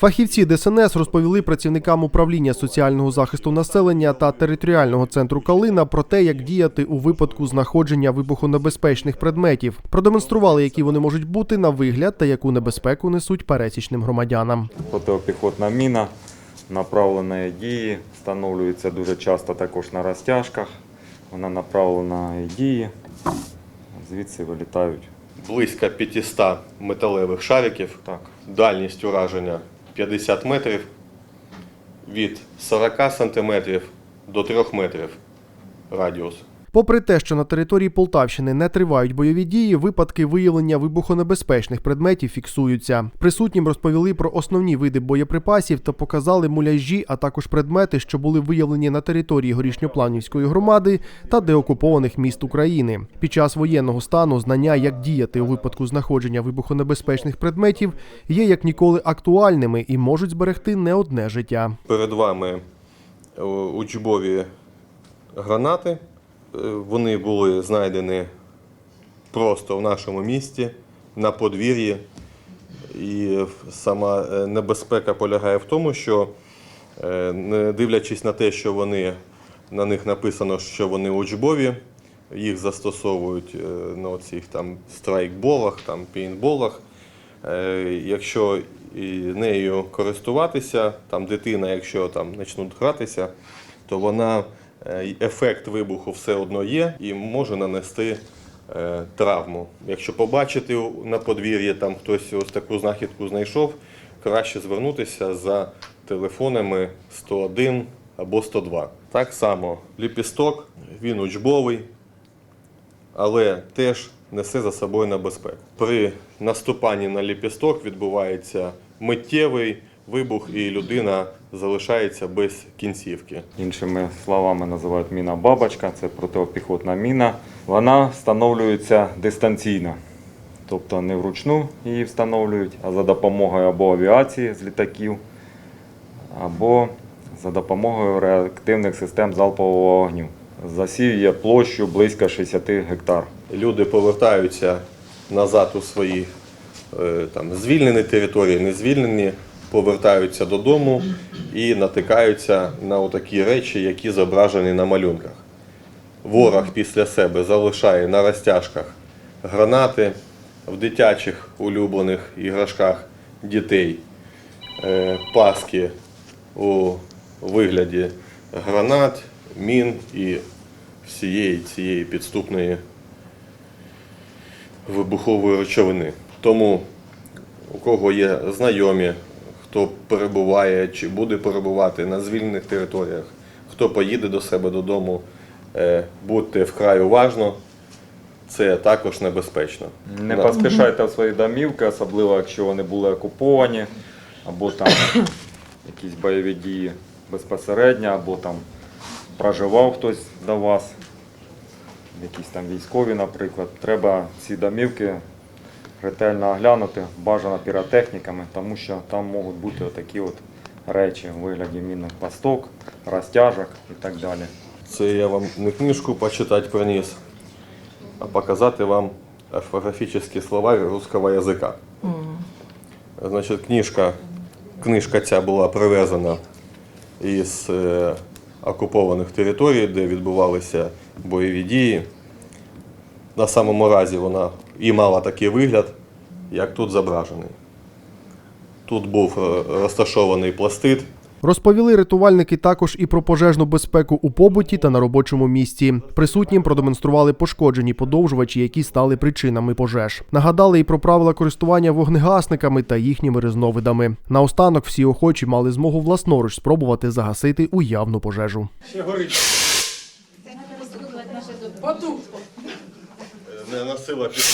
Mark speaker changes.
Speaker 1: Фахівці ДСНС розповіли працівникам управління соціального захисту населення та територіального центру Калина про те, як діяти у випадку знаходження вибухонебезпечних предметів. Продемонстрували, які вони можуть бути на вигляд та яку небезпеку несуть пересічним громадянам.
Speaker 2: Протипіхотна міна направленої дії встановлюється дуже часто також на розтяжках. Вона направленої дії. Звідси вилітають.
Speaker 3: близько 500 металевих шариків,
Speaker 2: Так.
Speaker 3: дальність ураження 50 метрів, від 40 сантиметрів до 3 метрів радіус.
Speaker 1: Попри те, що на території Полтавщини не тривають бойові дії, випадки виявлення вибухонебезпечних предметів фіксуються. Присутнім розповіли про основні види боєприпасів та показали муляжі, а також предмети, що були виявлені на території горішньопланівської громади та деокупованих міст України. Під час воєнного стану знання, як діяти у випадку знаходження вибухонебезпечних предметів, є як ніколи актуальними і можуть зберегти не одне життя.
Speaker 3: Перед вами е, учбові гранати. Е, Вони були знайдені просто в нашому місті, на подвір'ї. І сама е, небезпека полягає в тому, що е, не дивлячись на те, що вони, на них написано, що вони учбові, їх застосовують на цих там страйкболах, там пейнтболах. Якщо нею користуватися, там дитина, якщо там почнуть гратися, то вона ефект вибуху все одно є і може нанести е, травму. Якщо побачити на подвір'ї, там хтось ось таку знахідку знайшов, краще звернутися за телефонами 101 або 102. Так само ліпісток, він учбовий, але теж несе за собою небезпеку. При наступанні на ліпісток відбувається миттєвий вибух, і людина залишається без кінцівки.
Speaker 2: Іншими словами називають міна бабочка, це протипіхотна міна. Вона встановлюється дистанційно. Тобто не вручну її встановлюють, а за допомогою або авіації з літаків, або за допомогою реактивних систем залпового вогню. Засіює площу близько 60 гектар.
Speaker 3: Люди повертаються назад у свої е, там, звільнені території, не звільнені, повертаються додому і натикаються на такі речі, які зображені на малюнках. Ворог після себе залишає на розтяжках гранати в дитячих улюблених іграшках дітей, е, паски у вигляді гранат, мін і всієї цієї підступної вибухової речовини. Тому у кого є знайомі, хто перебуває чи буде перебувати на звільнених територіях, хто поїде до себе додому, е, будьте вкрай уважно, це також небезпечно.
Speaker 2: Не
Speaker 3: Да.
Speaker 2: поспішайте в свої домівки, особливо якщо вони були окуповані, або там якісь бойові дії безпосередньо, або там проживав хтось до вас, якісь там військові, наприклад. Треба ці домівки ретельно оглянути, бажано піротехніками, тому що там можуть бути отакі от речі у вигляді мінних пласток, розтяжок і так далі.
Speaker 3: Це я вам не книжку почитати приніс, а показати вам орфографічні слова русского язика. Значить, книжка, книжка ця була привезена із е, окупованих територій, де відбувалися бойові дії. На самому разі вона і мала такий вигляд, як тут зображений. Тут був е, розташований пластит,
Speaker 1: Розповіли рятувальники також і про пожежну безпеку у побуті та на робочому місці. Присутнім продемонстрували пошкоджені подовжувачі, які стали причинами пожеж. Нагадали і про правила користування вогнегасниками та їхніми різновидами. Наостанок всі охочі мали змогу власноруч спробувати загасити уявну пожежу.
Speaker 3: Не носила під